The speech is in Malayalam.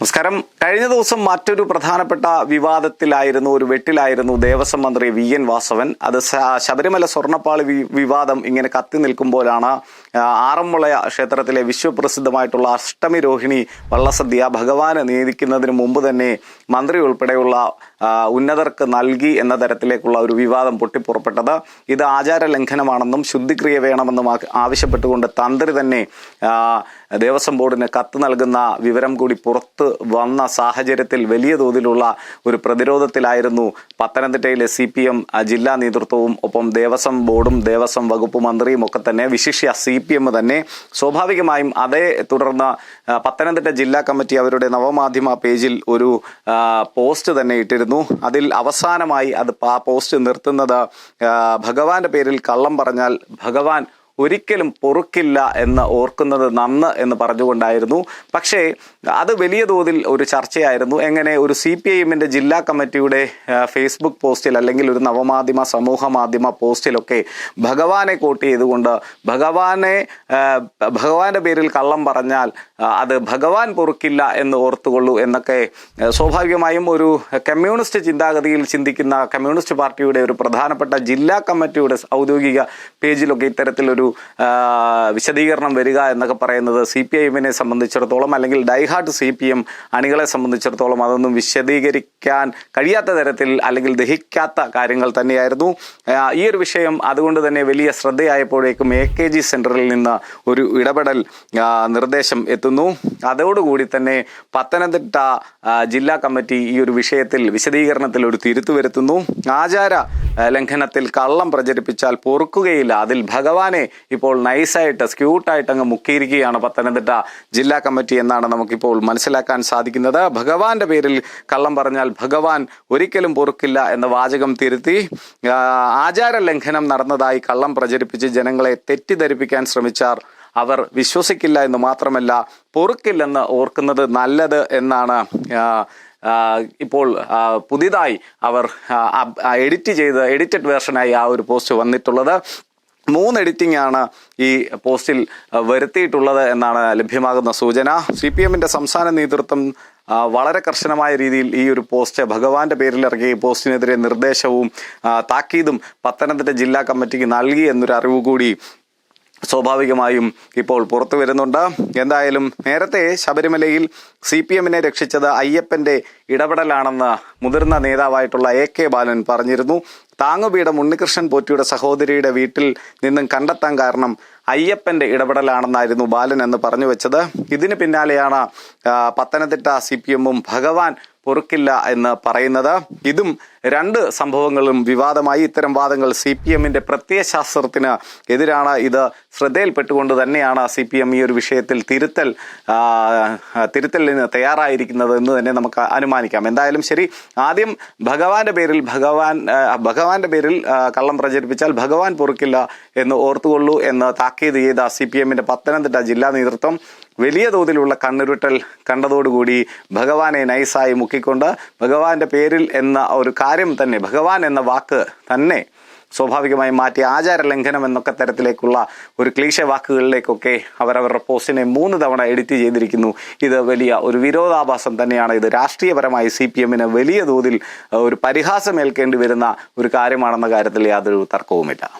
നമസ്കാരം. കഴിഞ്ഞ ദിവസം മറ്റൊരു പ്രധാനപ്പെട്ട വിവാദത്തിലായിരുന്നു ഒരു വെട്ടിലായിരുന്നു ദേവസ്വം മന്ത്രി വി എൻ വാസവൻ. അത് ശബരിമല സ്വർണപ്പാളി വിവാദം ഇങ്ങനെ കത്തി നിൽക്കുമ്പോഴാണ് ആറന്മുള ക്ഷേത്രത്തിലെ വിശ്വപ്രസിദ്ധമായിട്ടുള്ള അഷ്ടമി രോഹിണി വള്ളസദ്യ ഭഗവാന് നിയന്ത്രിക്കുന്നതിന് മുമ്പ് തന്നെ മന്ത്രി ഉൾപ്പെടെയുള്ള ഉന്നതർക്ക് നൽകി എന്ന തരത്തിലേക്കുള്ള ഒരു വിവാദം പൊട്ടിപ്പുറപ്പെട്ടത്. ഇത് ആചാര ലംഘനമാണെന്നും ശുദ്ധിക്രിയ വേണമെന്നും ആവശ്യപ്പെട്ടുകൊണ്ട് തന്ത്രി തന്നെ ദേവസ്വം ബോർഡിന് കത്ത് നൽകുന്ന വിവരം കൂടി പുറത്ത് വന്ന സാഹചര്യത്തിൽ വലിയ തോതിലുള്ള ഒരു പ്രതിരോധത്തിലായിരുന്നു പത്തനംതിട്ടയിലെ സി പി എം ജില്ലാ നേതൃത്വവും ഒപ്പം ദേവസ്വം ബോർഡും ദേവസ്വം വകുപ്പ് മന്ത്രിയും ഒക്കെ തന്നെ വിശിഷ്യ സി പി എം തന്നെ. സ്വാഭാവികമായും അതേ തുടർന്ന് പത്തനംതിട്ട ജില്ലാ കമ്മിറ്റി അവരുടെ നവമാധ്യമ പേജിൽ ഒരു പോസ്റ്റ് തന്നെ ഇട്ടിരുന്നു. അതിൽ അവസാനമായി അത് പോസ്റ്റ് നിർത്തുന്നത് ഭഗവാന്റെ പേരിൽ കള്ളം പറഞ്ഞാൽ ഭഗവാൻ ഒരിക്കലും പൊറുക്കില്ല എന്ന് ഓർക്കുന്നത് നന്ന് എന്ന് പറഞ്ഞുകൊണ്ടായിരുന്നു. പക്ഷേ അത് വലിയ തോതിൽ ഒരു ചർച്ചയായിരുന്നു. എങ്ങനെ ഒരു സി പി ഐ ജില്ലാ കമ്മിറ്റിയുടെ ഫേസ്ബുക്ക് പോസ്റ്റിൽ അല്ലെങ്കിൽ ഒരു നവമാധ്യമ സമൂഹ മാധ്യമ പോസ്റ്റിലൊക്കെ ഭഗവാനെ കോട്ട് ചെയ്തുകൊണ്ട് ഭഗവാനെ ഭഗവാന്റെ പേരിൽ കള്ളം പറഞ്ഞാൽ അത് ഭഗവാൻ പൊറുക്കില്ല എന്ന് ഓർത്തുകൊള്ളൂ എന്നൊക്കെ സ്വാഭാവികമായും ഒരു കമ്മ്യൂണിസ്റ്റ് ചിന്താഗതിയിൽ ചിന്തിക്കുന്ന കമ്മ്യൂണിസ്റ്റ് പാർട്ടിയുടെ ഒരു പ്രധാനപ്പെട്ട ജില്ലാ കമ്മിറ്റിയുടെ ഔദ്യോഗിക പേജിലൊക്കെ ഇത്തരത്തിലൊരു ആ, വിശദീകരണം വരിക എന്നൊക്കെ പറയുന്നത് സി പി ഐ സംബന്ധിച്ചിടത്തോളം അല്ലെങ്കിൽ ഡൈഹാർട്ട് സി പി എം അണികളെ സംബന്ധിച്ചിടത്തോളം അതൊന്നും വിശദീകരിക്കാൻ കഴിയാത്ത തരത്തിൽ അല്ലെങ്കിൽ ദഹിക്കാത്ത കാര്യങ്ങൾ തന്നെയായിരുന്നു. ഈ ഒരു വിഷയം അതുകൊണ്ട് തന്നെ വലിയ ശ്രദ്ധയായപ്പോഴേക്കും എ കെ ജി സെന്ററിൽ നിന്ന് ഒരു ഇടപെടൽ നിർദ്ദേശം എത്തുന്നു. അതോടുകൂടി തന്നെ പത്തനംതിട്ട ജില്ലാ കമ്മിറ്റി ഈ ഒരു വിഷയത്തിൽ വിശദീകരണത്തിൽ ഒരു തിരുത്തു വരുത്തുന്നു. ആചാര ലംഘനത്തിൽ കള്ളം പ്രചരിപ്പിച്ചാൽ പൊറുക്കുകയില്ല. അതിൽ ഭഗവാനെ ഇപ്പോൾ നൈസായിട്ട് സ്ക്യൂട്ടായിട്ട് അങ്ങ് മുക്കിയിരിക്കുകയാണ് പത്തനംതിട്ട ജില്ലാ കമ്മിറ്റി എന്നാണ് നമുക്കിപ്പോൾ മനസ്സിലാക്കാൻ സാധിക്കുന്നത്. ഭഗവാന്റെ പേരിൽ കള്ളം പറഞ്ഞാൽ ഭഗവാൻ ഒരിക്കലും പൊറുക്കില്ല എന്ന വാചകം തിരുത്തി. ആചാര ലംഘനം നടന്നതായി കള്ളം പ്രചരിപ്പിച്ച് ജനങ്ങളെ തെറ്റിദ്ധരിപ്പിക്കാൻ ശ്രമിച്ചാർ. അവർ വിശ്വസിക്കില്ല എന്ന് മാത്രമല്ല പൊറുക്കില്ലെന്ന് ഓർക്കുന്നത് നല്ലത് എന്നാണ് ഇപ്പോൾ പുതിയതായി അവർ എഡിറ്റ് ചെയ്ത് എഡിറ്റഡ് വേർഷനായി ആ ഒരു പോസ്റ്റ് വന്നിട്ടുള്ളത്. മൂന്ന് എഡിറ്റിംഗ് ആണ് ഈ പോസ്റ്റിൽ വരുത്തിയിട്ടുള്ളത് എന്നാണ് ലഭ്യമാകുന്ന സൂചന. സി പി എമ്മിന്റെ സംസ്ഥാന നേതൃത്വം വളരെ കർശനമായ രീതിയിൽ ഈ ഒരു പോസ്റ്റ് ഭഗവാന്റെ പേരിൽ ഇറങ്ങിയ പോസ്റ്റിനെതിരെ നിർദ്ദേശവും താക്കീതും പത്തനംതിട്ട ജില്ലാ കമ്മിറ്റിക്ക് നൽകി എന്നൊരു അറിവ് കൂടി സ്വാഭാവികമായും ഇപ്പോൾ പുറത്തു വരുന്നുണ്ട്. എന്തായാലും നേരത്തെ ശബരിമലയിൽ സി പി എമ്മിനെ രക്ഷിച്ചത് അയ്യപ്പന്റെ ഇടപെടലാണെന്ന് മുതിർന്ന നേതാവായിട്ടുള്ള എ കെ ബാലൻ പറഞ്ഞിരുന്നു. താങ്ങുപീഠം ഉണ്ണികൃഷ്ണൻ പോറ്റിയുടെ സഹോദരിയുടെ വീട്ടിൽ നിന്നും കണ്ടെത്താൻ കാരണം അയ്യപ്പന്റെ ഇടപെടലാണെന്നായിരുന്നു ബാലൻ എന്ന് പറഞ്ഞു വെച്ചത്. ഇതിന് പിന്നാലെയാണ് പത്തനംതിട്ട സി പി എമ്മും ഭഗവാൻ പൊറുക്കില്ല എന്ന് പറയുന്നത്. ഇതും രണ്ട് സംഭവങ്ങളും വിവാദമായി. ഇത്തരം വാദങ്ങൾ സി പി എമ്മിന്റെ പ്രത്യയശാസ്ത്രത്തിന് എതിരാണ്. ഇത് ശ്രദ്ധയിൽപ്പെട്ടുകൊണ്ട് തന്നെയാണ് സി പി എം ഈ ഒരു വിഷയത്തിൽ തിരുത്തൽ തിരുത്തലിന് തയ്യാറായിരിക്കുന്നത് എന്ന് തന്നെ നമുക്ക് അനുമാനിക്കാം. എന്തായാലും ശരി ആദ്യം ഭഗവാന്റെ പേരിൽ ഭഗവാൻ ഭഗവാന്റെ പേരിൽ കള്ളം പ്രചരിപ്പിച്ചാൽ ഭഗവാൻ പൊറുക്കില്ല എന്ന് ഓർത്തുകൊള്ളൂ എന്ന് താക്കീത് ചെയ്ത സി പി പത്തനംതിട്ട ജില്ലാ നേതൃത്വം വലിയ തോതിലുള്ള കണ്ണുരുട്ടൽ കണ്ടതോടുകൂടി ഭഗവാനെ നൈസായി മുക്കിക്കൊണ്ട് ഭഗവാന്റെ പേരിൽ എന്ന ഒരു കാര്യം തന്നെ ഭഗവാൻ എന്ന വാക്ക് തന്നെ സ്വാഭാവികമായും മാറ്റി ആചാര ലംഘനം എന്നൊക്കെ തരത്തിലേക്കുള്ള ഒരു ക്ലീശ വാക്കുകളിലേക്കൊക്കെ അവരവരുടെ പോസ്റ്റിനെ മൂന്ന് തവണ എഡിറ്റ് ചെയ്തിരിക്കുന്നു. ഇത് വലിയ ഒരു വിരോധാഭാസം തന്നെയാണ്. ഇത് രാഷ്ട്രീയപരമായി സി പി എമ്മിന് വലിയ തോതിൽ ഒരു പരിഹാസമേൽക്കേണ്ടി വരുന്ന ഒരു കാര്യമാണെന്ന കാര്യത്തിൽ യാതൊരു തർക്കവുമില്ല.